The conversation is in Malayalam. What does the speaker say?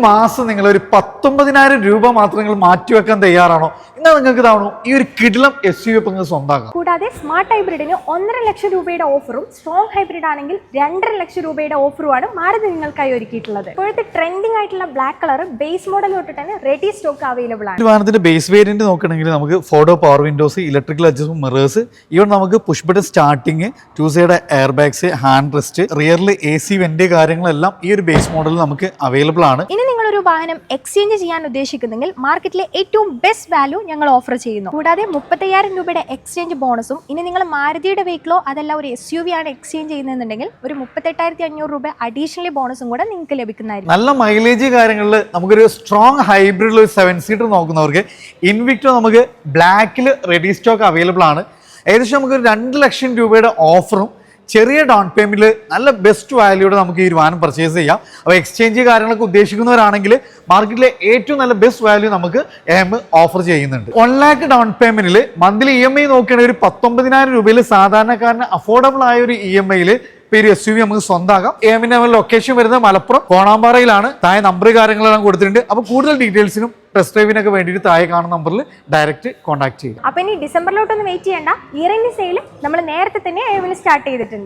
മാസം നിങ്ങൾ ഒരു പത്തൊമ്പതിനായിരം രൂപ മാത്രം നിങ്ങൾ മാറ്റിവെക്കാൻ തയ്യാറാണോ? എന്നാൽ നിങ്ങൾക്ക് ഇതാവണോ. ഈ ഒരു കിടിലം എസ് യു ഇപ്പം നിങ്ങൾക്ക് സ്വന്തമാക്കാം കൂടാതെ സ്മാർട്ട് ഹൈബ്രിഡിന് ഒന്നര ലക്ഷം രൂപയുടെ ഓഫറും സ്ട്രോങ് ഹൈബ്രിഡ് ആണെങ്കിൽ രണ്ടര ലക്ഷം രൂപയുടെ ഓഫറുമാണ് മാരുതി നിങ്ങൾക്കായി ഒരുക്കിയിട്ടുള്ളത്. ഇപ്പോഴത്തെ ട്രെൻഡിംഗ് ആയിട്ടുള്ള ബ്ലാക്ക് കളർ ബേസ് മോഡൽ തൊട്ട് തന്നെ റെഡി സ്റ്റോക്ക് അവൈലബിൾ ആണ്. വാഹനത്തിന്റെ ബേസ് വേരിയന്റ് നോക്കണമെങ്കിൽ നമുക്ക് photo power windows electrical adjust mirrors even നമുക്ക് push button starting two side air bags hand rest റിയറിൽ A C vent കാര്യങ്ങളെല്ലാം ഈ ഒരു ബേസ് മോഡൽ നമുക്ക് അവൈലബിൾ ആണ്. ഇനി നിങ്ങളൊരു വാഹനം എക്സ്ചേഞ്ച് ചെയ്യാൻ ഉദ്ദേശിക്കുന്നെങ്കിൽ മാർക്കറ്റിലെ ഏറ്റവും ബെസ്റ്റ് വാല്യൂ ഞങ്ങൾ ഓഫർ ചെയ്യുന്നു. കൂടാതെ മുപ്പത്തയ്യായിരം രൂപയുടെ എക്സ്ചേഞ്ച് ബോണസും ഇനി നിങ്ങൾ മാരുതിയുടെ വെഹിക്കിളോ അതല്ല ഒരു എസ് യു വി ആണ് എക്സ്ചേഞ്ച് ചെയ്യുന്നതെന്നുണ്ടെങ്കിൽ ഒരു മുപ്പത്തെട്ടായിരത്തി അഞ്ഞൂറ് രൂപ അഡീഷണലി ബോണസും കൂടെ നിങ്ങൾക്ക് ലഭിക്കുന്നതായിരിക്കും. നല്ല മൈലേജ് കാര്യങ്ങളിൽ നമുക്കൊരു സ്ട്രോങ് ഹൈബ്രിഡ് ഒരു സെവൻ സീറ്റർ നോക്കുന്നവർക്ക് ഇൻവിക്ടോ നമുക്ക് ബ്ലാക്കിൽ റെഡി സ്റ്റോക്ക് അവൈലബിൾ ആണ്. ഏകദേശം നമുക്ക് ഒരു രണ്ട് ലക്ഷം രൂപയുടെ ഓഫറും ചെറിയ ഡൗൺ പേയ്മെന്റിൽ നല്ല ബെസ്റ്റ് വാല്യൂടെ നമുക്ക് ഈ വാഹനം പർച്ചേസ് ചെയ്യാം. അപ്പോൾ എക്സ്ചേഞ്ച് കാര്യങ്ങളൊക്കെ ഉദ്ദേശിക്കുന്നവരാണെങ്കിൽ മാർക്കറ്റിലെ ഏറ്റവും നല്ല ബെസ്റ്റ് വാല്യൂ നമുക്ക് എം ഓഫർ ചെയ്യുന്നുണ്ട്. വൺ ലാക്ക് ഡൗൺ പേയ്മെന്റിൽ മന്ത്ലി ഇ എം ഐ നോക്കുകയാണെങ്കിൽ ഒരു പത്തൊമ്പതിനായിരം രൂപയിൽ സാധാരണക്കാരന് അഫോർഡബിൾ ആയ ഒരു ഇ എം ഐയിൽ പേര് എസ് യു വി നമുക്ക് സ്വന്തമാക്കാം. എമ്മിന്റെ ലൊക്കേഷൻ വരുന്നത് മലപ്പുറം. കോണാമ്പാറയിലാണ്. താഴെ നമ്പർ കാര്യങ്ങളെല്ലാം കൊടുത്തിട്ടുണ്ട്. അപ്പോൾ കൂടുതൽ ഡീറ്റെയിൽസിനും ടെസ്റ്റ് ഡ്രൈവിനൊക്കെ വേണ്ടിയിട്ട് താഴെ കാണുന്ന നമ്പറിൽ ഡയറക്റ്റ് കോൺടാക്ട് ചെയ്യുക. അപ്പൊ ഇനി ഡിസംബറിലോട്ടൊന്നും വെയിറ്റ് ചെയ്യേണ്ട. ഇയർ സെയിൽ നമ്മൾ നേരത്തെ തന്നെ സ്റ്റാർട്ട് ചെയ്തിട്ടുണ്ട്.